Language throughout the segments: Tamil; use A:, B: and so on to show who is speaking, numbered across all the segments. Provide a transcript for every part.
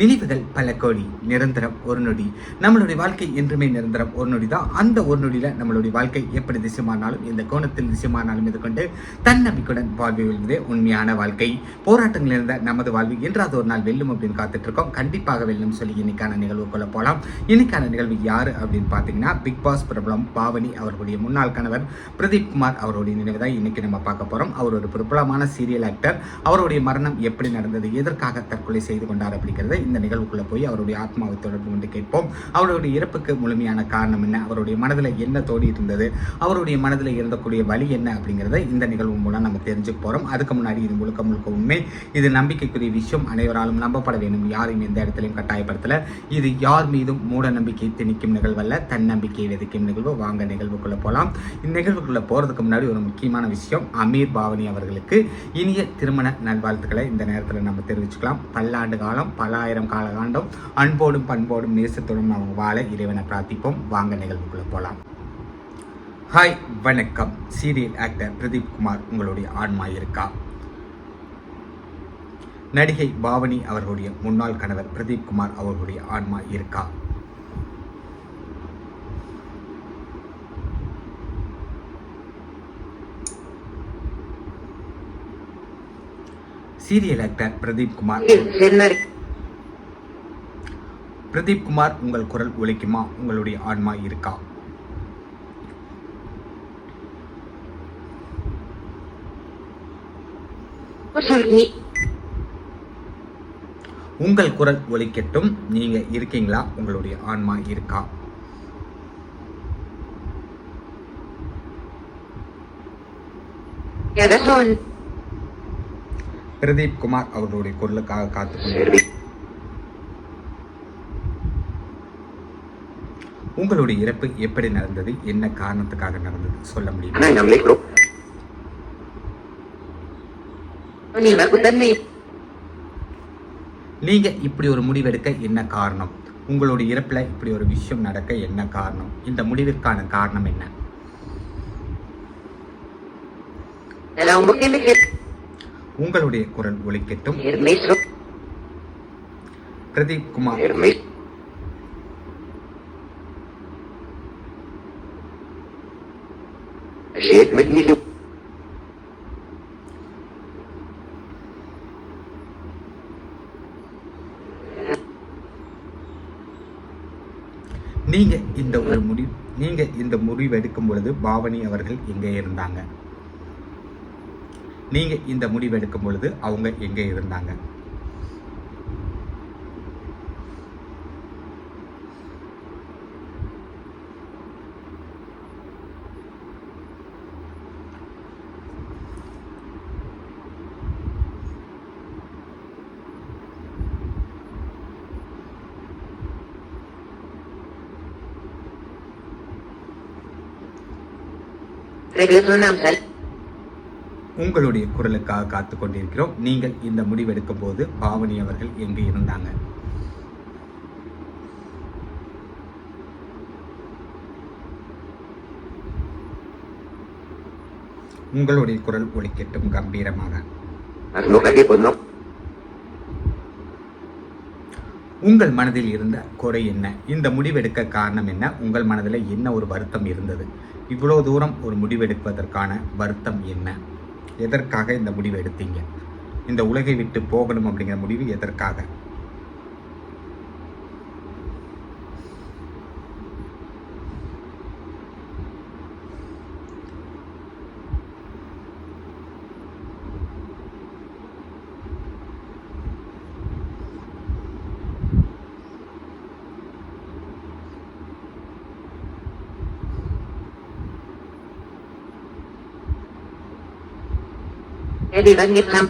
A: நினைவுகள் பல கோடி நிரந்தரம் ஒரு நொடி. நம்மளுடைய வாழ்க்கை என்றுமே நிரந்தரம் ஒரு நொடி தான் அந்த ஒரு நொடியில் நம்மளுடைய வாழ்க்கை எப்படி திசைமானாலும் எந்த கோணத்தில் திசைமானாலும் இது கொண்டு தன்னம்பிக்கையுடன் வாழ்வு வெல்வதே உண்மையான வாழ்க்கை. போராட்டங்கள் இருந்த நமது வாழ்வு என்றாவது ஒரு நாள் வெல்லும் அப்படின்னு காத்துட்டு இருக்கோம் கண்டிப்பாக வெல்லும் சொல்லி இன்னைக்கான நிகழ்வுக்குள்ள போகலாம் இன்னைக்கான நிகழ்வு யார் அப்படின்னு பார்த்தீங்கன்னா பிக் பாஸ் பிரபலம் பாவனி அவர்களுடைய முன்னாள் கணவர் பிரதீப் குமார் அவருடைய நினைவு தான் இன்னைக்கு நம்ம பார்க்க போகிறோம் அவர் ஒரு பிரபலமான சீரியல் ஆக்டர் அவருடைய மரணம் எப்படி நடந்தது எதற்காக தற்கொலை செய்து கொண்டார் அப்படிங்கிறத இந்த நிகழ்வுக்குள்ள போய் அவருடைய ஆத்மாவை தொடர்பு கொண்டு கேட்போம். அவருடைய இறப்புக்கு முழுமையான காரணம் என்ன? அவருடைய மனதில் என்ன தோடி இருந்தது? அவருடைய மனதில் இருந்தக்கூடிய வழி என்ன அப்படிங்கிறத இந்த நிகழ்வு மூலம் நம்ம தெரிஞ்சுக்க போகிறோம் அதுக்கு முன்னாடி இது முழுக்க முழுக்க உண்மை. இது நம்பிக்கைக்குரிய விஷயம். அனைவராலும் நம்பப்பட வேண்டும். யாரையும் எந்த இடத்துலையும் கட்டாயப்படுத்தல. இது யார் மீதும் மூட நம்பிக்கை திணிக்கும் நிகழ்வல்ல. தன்னம்பிக்கையை விதைக்கும் நிகழ்வு. வாங்க நிகழ்வுக்குள்ளே போகலாம் இந்த நிகழ்வுக்குள்ளே போகிறதுக்கு முன்னாடி ஒரு முக்கியமான விஷயம். அமீர் பாவனி அவர்களுக்கு இனிய திருமண நல்வாழ்த்துக்களை இந்த நேரத்தில் நம்ம தெரிவிச்சுக்கலாம். பல்லாண்டு காலம் பல ஆயிரம் கால காலகாண்டம் அன்போடும் பண்போடும் நேசத்தோடும் அவங்க வாழ இறைவனை பிரார்த்திப்போம். வாங்க நிகழ்வுக்குள்ள போகலாம் ஹாய் வணக்கம். சீரியல் ஆக்டர் பிரதீப் குமார் உங்களுடைய ஆன்மா இருக்கா? நடிகை பாவனி அவர்களுடைய முன்னாள் கணவர் பிரதீப் குமார் அவர்களுடைய ஆன்மா இருக்கா? சீரியல் ஆக்டர் பிரதீப் குமார் பிரதீப் குமார் உங்கள் குரல் ஒலிக்குமா? உங்களுடைய ஆன்மா இருக்கா? உங்கள் குரல் ஒலிக்கட்டும். நீங்க இருக்கீங்களா? உங்களுடைய ஆன்மா இருக்கா? பிரதீப் குமார் அவர்களுடைய குரலுக்காக காத்து உங்களுடைய இறப்பு எப்படி நடந்தது? என்ன காரணத்துக்காக நடந்தது? சொல்ல முடியுமா? நீங்க இப்படி ஒரு முடிவெடுக்க என்ன காரணம்? உங்களுடைய இறப்புல இப்படி ஒரு விஷயம் நடக்க என்ன காரணம்? இந்த முடிவிற்கான காரணம் என்ன. உங்களுடைய குரல்
B: ro.
A: Pradeep Kumar.
B: Hermes. Shit, magnilip.
A: நீங்க இந்த ஒரு முடிவு நீங்க இந்த முடிவு எடுக்கும் பொழுது பாவனி அவர்கள் எங்கே இருந்தாங்க நீங்க இந்த முடிவு எடுக்கும் பொழுது அவங்க எங்கே இருந்தாங்க உங்களுடைய குரலுக்காக காத்து கொண்டிருக்கிறோம். நீங்கள் இந்த முடிவெடுக்கும் போது பாவனி அவர்கள் எங்கே இருந்தாங்க? உங்களுடைய குரல் ஒலிக்கட்டும் கம்பீரமாக? உங்கள் மனதில் இருந்த குறை என்ன? இந்த முடிவெடுக்க காரணம் என்ன? உங்கள் மனதில் என்ன ஒரு வருத்தம் இருந்தது? இவ்வளோ தூரம் ஒரு முடிவெடுப்பதற்கான வருத்தம் என்ன? எதற்காக இந்த முடிவு எடுத்தீங்க? இந்த உலகை விட்டு போகணும் அப்படிங்கிற முடிவு எதற்காக?
B: Ngit ham?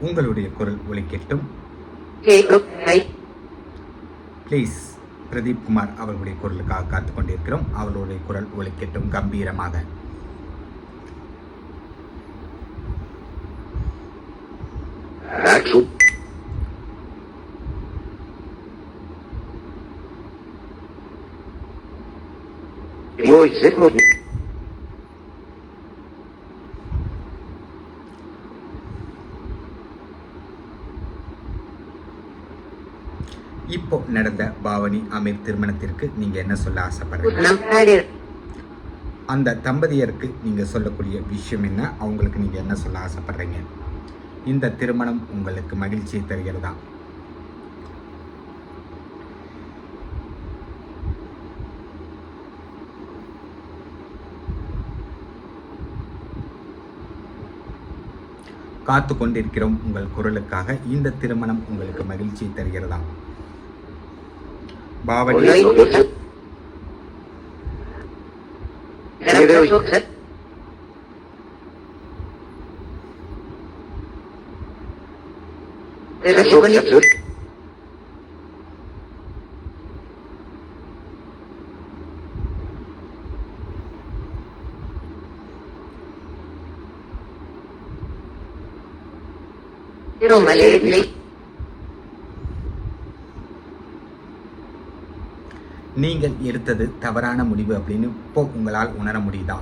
A: உங்களுடைய குரல்
B: hai.
A: ப்ளீஸ் பிரதீப் குமார் அவர்களுடைய குரலுக்காக காத்து கொண்டிருக்கிறோம் அவர்களுடைய குரல் ஒலிக்கட்டும் கம்பீரமாக
B: Raksu.
A: இப்போ நடந்த பாவனி அமீர் திருமணத்திற்கு நீங்க என்ன சொல்ல ஆசைப்படுறீங்க. அந்த தம்பதியருக்கு நீங்க சொல்லக்கூடிய விஷயம் என்ன? அவங்களுக்கு நீங்க என்ன சொல்ல ஆசைப்படுறீங்க? இந்த திருமணம் உங்களுக்கு மகிழ்ச்சியை தருகிறதா? காத்து கொண்டிருக்கிறோம் உங்கள் குரலுக்காக இந்த திருமணம் உங்களுக்கு மகிழ்ச்சியை தருகிறதா பாவனி
B: Olay, maliit
A: நீங்கள் எடுத்தது தவறான முடிவு அப்படின்னு இப்போ உங்களால் உணர முடியுதா?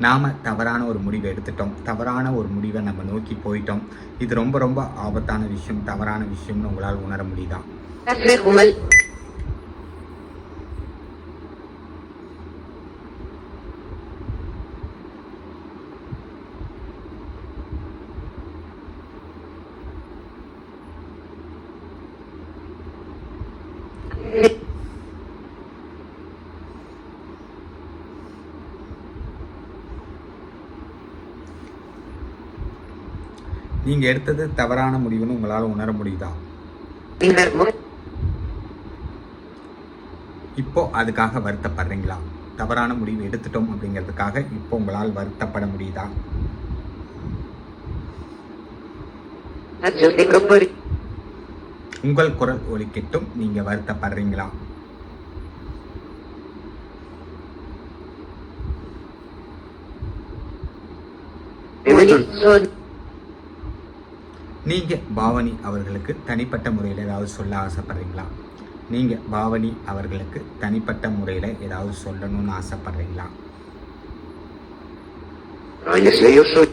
A: நாம் தவறான ஒரு முடிவை எடுத்துட்டோம். தவறான ஒரு முடிவை நம்ம நோக்கி போயிட்டோம். இது ரொம்ப ரொம்ப ஆபத்தான விஷயம் தவறான விஷயம்னு உங்களால் உணர முடியுதா? நீங்கள் எடுத்தது தவறான முடிவுன்னு உங்களால் உணர முடியுதா. இப்போ அதுக்காக வருத்தப்படுறீங்களா தவறான முடிவு எடுத்துட்டோம் அப்படிங்கிறதுக்காக இப்போ உங்களால் வருத்தப்பட முடியுதா. உங்கள் குரல் ஒலிக்கட்டும் நீங்கள் வருத்தப்படுறீங்களா
B: Son.
A: நீங்கள் பாவனி அவர்களுக்கு தனிப்பட்ட முறையில் ஏதாவது சொல்ல ஆசைப்படுறீங்களா நீங்கள் பாவனி அவர்களுக்கு தனிப்பட்ட முறையில் ஏதாவது சொல்லணும்னு ஆசைப்படுறீங்களா
B: Hanya saya soy.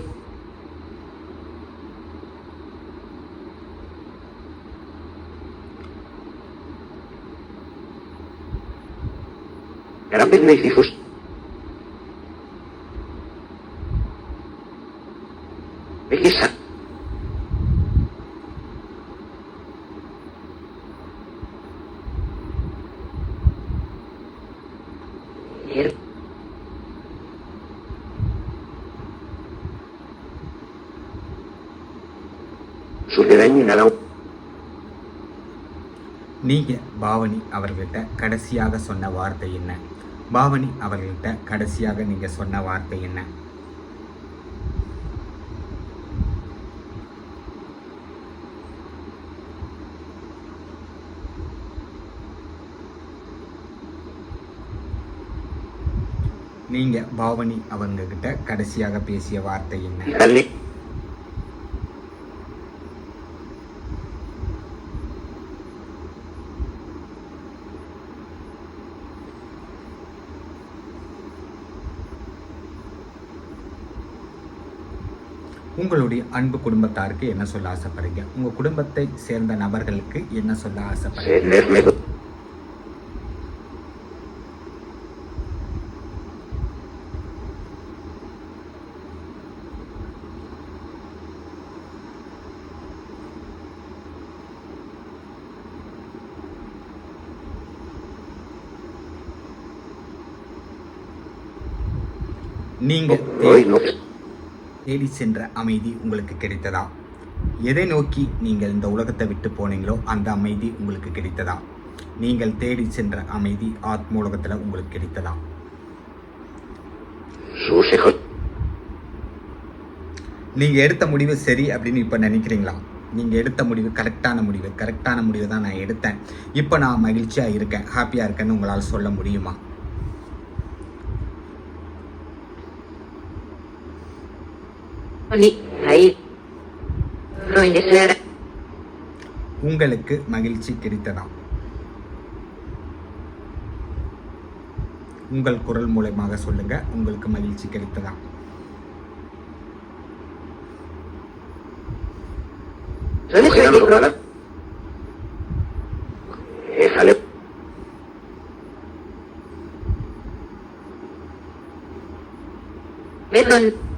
A: நீங்கள் பாவனி அவர்கள்ட்ட கடைசியாக சொன்ன வார்த்தை என்ன? பாவனி அவர்கள்ட்ட கடைசியாக நீங்கள் சொன்ன வார்த்தை என்ன? நீங்கள் பாவனி அவங்கக்கிட்ட கடைசியாக பேசிய வார்த்தை என்ன? உங்களுடைய அன்பு குடும்பத்தாருக்கு என்ன சொல்ல ஆசைப்படுறீங்க? உங்கள் குடும்பத்தை சேர்ந்த நபர்களுக்கு என்ன சொல்ல ஆசைப்படுறீங்க? நீங்கள்
B: no.
A: தேடி சென்ற அமைதி உங்களுக்கு கிடைத்ததா? எதை நோக்கி நீங்கள் இந்த உலகத்தை விட்டு போனீங்களோ அந்த அமைதி உங்களுக்கு கிடைத்ததா? நீங்கள் தேடி சென்ற அமைதி ஆத்ம உலகத்தில் உங்களுக்கு கிடைத்ததா. நீங்கள் எடுத்த முடிவு சரி அப்படின்னு இப்போ நினைக்கிறீங்களா? நீங்கள் எடுத்த முடிவு கரெக்டான முடிவு. கரெக்டான முடிவு தான் நான் எடுத்தேன். இப்போ நான் மகிழ்ச்சியாக இருக்கேன் ஹாப்பியாக இருக்கேன்னு உங்களால் சொல்ல முடியுமா? உங்களுக்கு மகிழ்ச்சி கிடைத்ததா? உங்கள் குரல் மூலமாக சொல்லுங்க உங்களுக்கு மகிழ்ச்சி கிடைத்ததா?
B: ¿Dónde se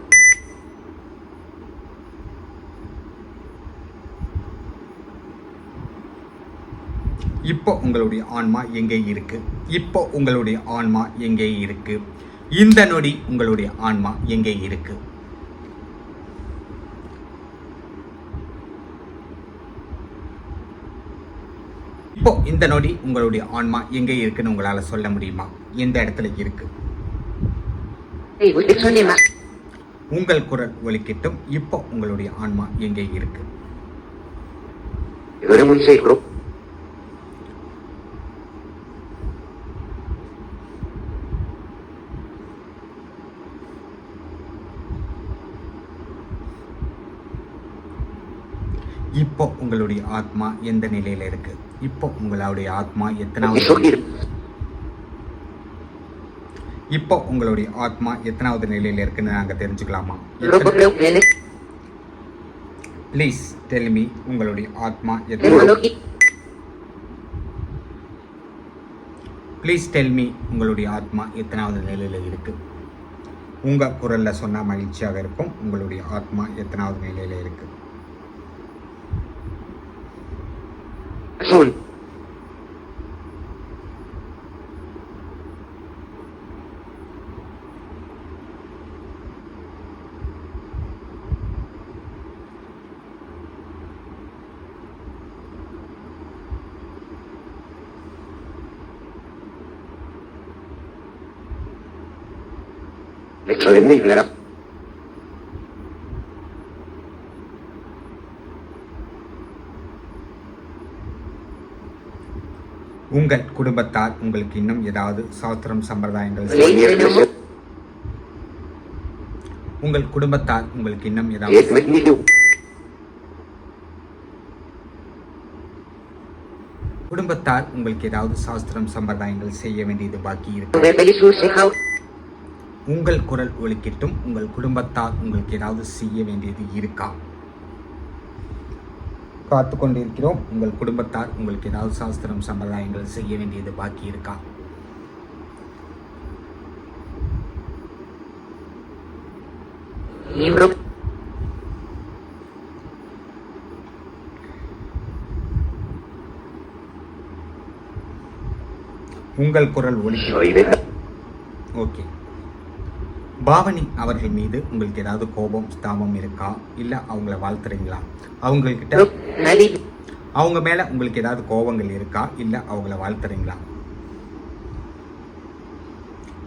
A: இப்போ உங்களுடைய ஆன்மா எங்கே இருக்கு? இப்போ உங்களுடைய ஆன்மா எங்கே இருக்கு? இந்த நொடி உங்களுடைய ஆன்மா எங்கே இருக்கு? இப்போ இந்த நொடி உங்களுடைய ஆன்மா எங்கே இருக்குன்னு உங்களால சொல்ல முடியுமா? எந்த இடத்துல இருக்கு? உங்கள் குரல் ஒலிக்கட்டும். இப்போ உங்களுடைய ஆன்மா எங்கே இருக்கு? உங்களுடைய ஆத்மா எந்த நிலையில இருக்கு? இப்போ உங்களுடைய ஆத்மா எத்தனாவது. இப்போ உங்களுடைய ஆத்மா எத்தனாவது நிலையில இருக்குன்னு நாங்க தெரிஞ்சுக்கலாமா? ப்ளீஸ் டெல்மி உங்களுடைய ஆத்மா எத்தனை. ப்ளீஸ் டெல்மி உங்களுடைய ஆத்மா எத்தனாவது நிலையில இருக்கு? உங்க குரல்ல சொன்னா மகிழ்ச்சியாக இருக்கும். உங்களுடைய ஆத்மா எத்தனாவது நிலையில இருக்கு?
B: azul. Exodemnible era
A: உங்கள் குடும்பத்தார் உங்களுக்கு இன்னும் ஏதாவது சாஸ்திரம் சம்பிரதாயங்கள். உங்கள் குடும்பத்தார் உங்களுக்கு இன்னும் ஏதாவது. குடும்பத்தார் உங்களுக்கு ஏதாவது சாஸ்திரம் சம்பிரதாயங்கள் செய்ய வேண்டியது பாக்கி இருக்கு. உங்கள் குரல் ஒலிக்கட்டும் உங்கள் குடும்பத்தார் உங்களுக்கு ஏதாவது செய்ய வேண்டியது இருக்கா காத்து கொண்டிருக்கிறோம் உங்கள் குடும்பத்தார் உங்களுக்கு ஏதாவது சாஸ்திரம் சம்பிரதாயங்கள் செய்ய வேண்டியது பாக்கி இருக்கா. உங்கள் குரல்
B: de
A: ஓகே. பாவனி அவர்கள் மீது உங்களுக்கு ஏதாவது கோபம் ஸ்தாபம் இருக்கா? இல்லை அவங்கள வாழ்த்துறீங்களா? அவங்கக்கிட்ட. அவங்க மேலே உங்களுக்கு ஏதாவது கோபங்கள் இருக்கா? இல்லை அவங்கள வாழ்த்துறீங்களா?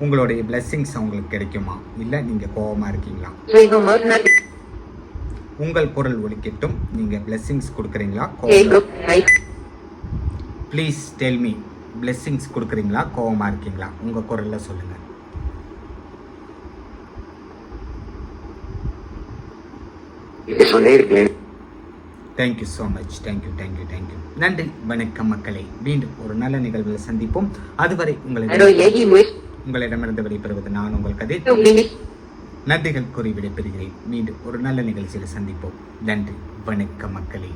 A: உங்களுடைய blessings அவங்களுக்கு கிடைக்குமா? இல்லை நீங்கள் கோபமாக இருக்கீங்களா. உங்கள் குரல் ஒலிக்கட்டும். நீங்கள் blessings கொடுக்குறீங்களா. ப்ளீஸ் டெல் மீ blessings கொடுக்குறீங்களா? கோபமாக இருக்கீங்களா? உங்கள் குரலில் சொல்லுங்கள்
B: Glenn. Thank you so
A: much thank you thank you thank you நன்றி வணக்கம் மக்களே. மீண்டும் ஒரு நல்ல நிகழ்வில் சந்திப்போம். அதுவரை
B: mues.
A: உங்களிடமிருந்து விடைபெறுவது நான் உங்கள்
B: Lunes.
A: நன்றிகள் கூறி விடைபெறுகிறேன். மீண்டும் ஒரு நல்ல நிகழ்ச்சியில் சந்திப்போம். நன்றி வணக்கம் மக்களே.